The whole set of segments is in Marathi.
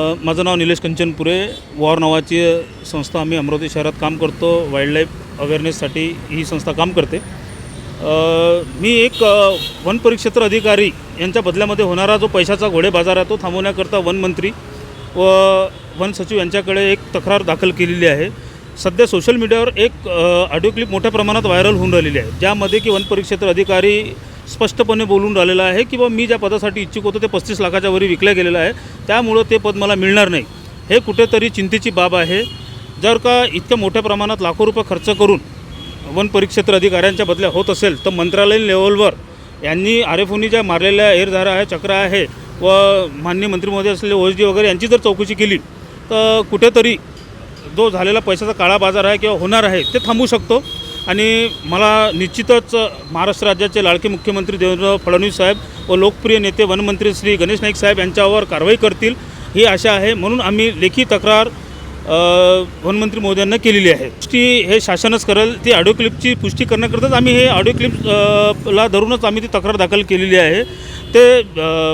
माझं नाव निलेश कंचनपुरे. वॉर नावाची संस्था आम्ही अमरावती शहरात काम करतो. वाईल्डलाईफ अवेअरनेससाठी ही संस्था काम करते. मी एक वन परिक्षेत्र अधिकारी. यांच्या बदल्यामध्ये होणारा जो पैशाचा घोडे बाजार आहे तो थांबवण्याकरता वनमंत्री व वन सचिव यांच्याकडे एक तक्रार दाखल केलेली आहे. सध्या सोशल मीडियावर एक ऑडिओ क्लिप मोठ्या प्रमाणात व्हायरल होऊन राहिलेली आहे. ज्यामध्ये की वन परिक्षेत्र अधिकारी स्पष्टपणे बोलून राहिलेला आहे की बा मी ज्या पदासाठी इच्छुक होतो ते पस्तीस लाखाच्या वरी विकलं गेलेलं आहे. त्यामुळं ते पद मला मिळणार नाही. हे कुठेतरी चिंतेची बाब आहे. जर का इतक्या मोठ्या प्रमाणात लाखो रुपये खर्च करून वन परिक्षेत्र अधिकाऱ्यांच्या बदल्या होत असेल तर मंत्रालयीन लेवलवर यांनी आर एफ ज्या मारलेल्या एरधारा आहे चक्र आहे व मान्य मंत्रीमध्ये असलेले ओ एस डी वगैरे यांची जर चौकशी केली तर कुठेतरी जो झालेला पैशाचा काळा बाजार आहे किंवा होणार आहे ते थांबू शकतो. आणि मला निश्चितच महाराष्ट्र राज्याचे लाडके मुख्यमंत्री देवेंद्र फडणवीस साहेब व लोकप्रिय नेते वनमंत्री श्री गणेश नाईक साहेब यांच्यावर कारवाई करतील ही आशा आहे. म्हणून आम्ही लेखी तक्रार वनमंत्री मोद्यांना केलेली आहे. पुष्टी हे शासनच करेल ती ऑडिओ क्लिपची पुष्टी करण्याकरताच आम्ही हे ऑडिओ क्लिप ला धरूनच आम्ही ती तक्रार दाखल केलेली आहे. ते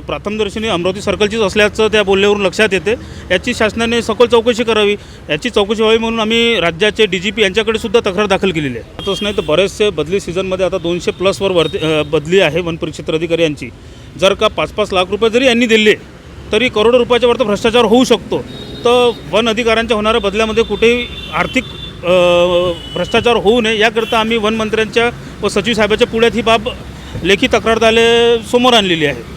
प्रथमदर्शनी अमरावती सर्कलचीच असल्याचं त्या बोलण्यावरून लक्षात येते. याची शासनाने सखोल चौकशी करावी याची चौकशी व्हावी म्हणून आम्ही राज्याचे डी जी पी यांच्याकडे सुद्धा तक्रार दाखल केलेली आहे. आताच नाही तर बरेचसे बदली सीझनमध्ये आता दोनशे प्लसवर वरती बदली आहे वन परिक्षेत्र अधिकारी यांची. जर का पाच पाच लाख रुपये जरी यांनी दिले तरी करोडो रुपयाच्या वरती भ्रष्टाचार होऊ शकतो. फक्त वन अधिकाऱ्यांच्या होणाऱ्या बदल्यामध्ये कुठेही आर्थिक भ्रष्टाचार होऊ नये. याकरता आम्ही वनमंत्र्यांच्या व सचिव साहेबाच्या पुढ्यात ही बाब लेखी तक्रारद्वारे समोर आणलेली आहे.